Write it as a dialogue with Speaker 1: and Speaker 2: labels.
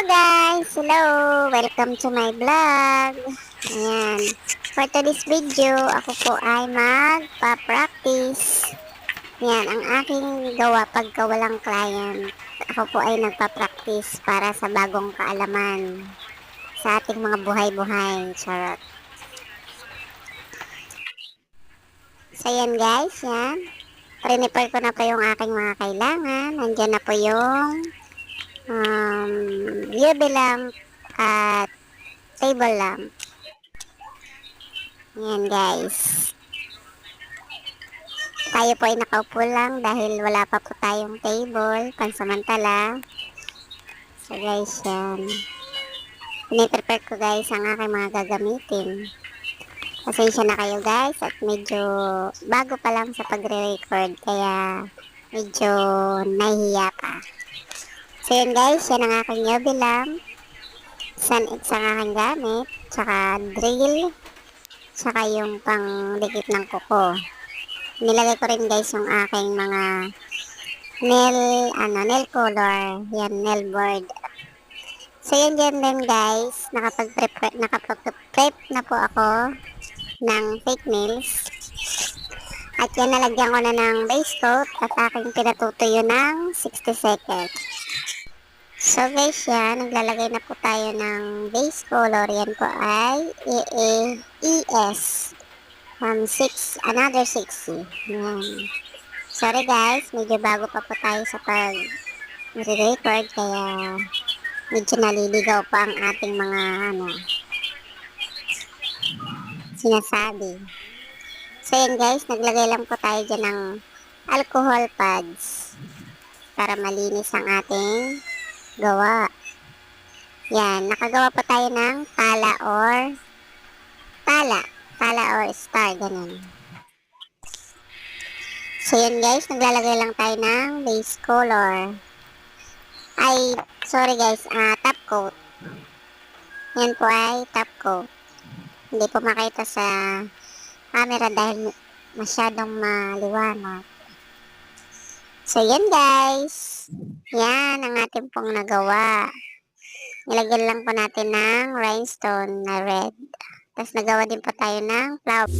Speaker 1: hello! Welcome to my vlog. Ayan. For today's video, ako po ay magpa-practice. Ayan, ang aking gawa pagka walang client. Ako po ay nagpa-practice para sa bagong kaalaman sa ating mga buhay-buhay. Charot. So, yan guys, yan. Prepare ko na po yung aking mga kailangan. Nandyan na po yung um, UV lamp at table lamp. Yan guys. Tayo po ay nakaupo lang dahil wala pa po tayong table, pansamantala. So guys, yan. Piniprepare ko guys ang aking mga gagamitin. Pasensya na kayo guys at medyo bago pa lang sa pagre-record kaya medyo nahihiya pa. So yun guys, yan ang aking UV lamp. Sun X ang aking gamit. Tsaka drill. Tsaka yung pang dikit ng kuko. Nilagay ko rin guys yung aking mga nail, ano, nail color. Yan, nail board. So yun dyan din guys, nakapag-prep, nakapag-prep na po ako ng fake nails. At yan, nalagyan ko na ng base coat at aking pinatutuyo ng 60 seconds. So guys yan, naglalagay na po tayo ng base color. Yan po ay EA, ES um, 6, another 60. Yan. Sorry guys, medyo bago pa po tayo sa pag record kaya medyo naliligaw pa ang ating mga ano sinasabi. So yan guys, naglagay lang po tayo dyan ng alcohol pads para malinis ang ating gawa. Yan, nakagawa pa tayo ng tala or tala. Tala or star, ganun. So yan guys, naglalagay lang tayo ng base color. Ay, sorry guys, ah top coat. Yan po ay top coat. Hindi po makita sa camera dahil masyadong maliwanag. So yan guys. Yan ang ating pong nagawa. Nilagyan lang po natin ng rhinestone na red. Tapos nagawa din pa tayo ng flower.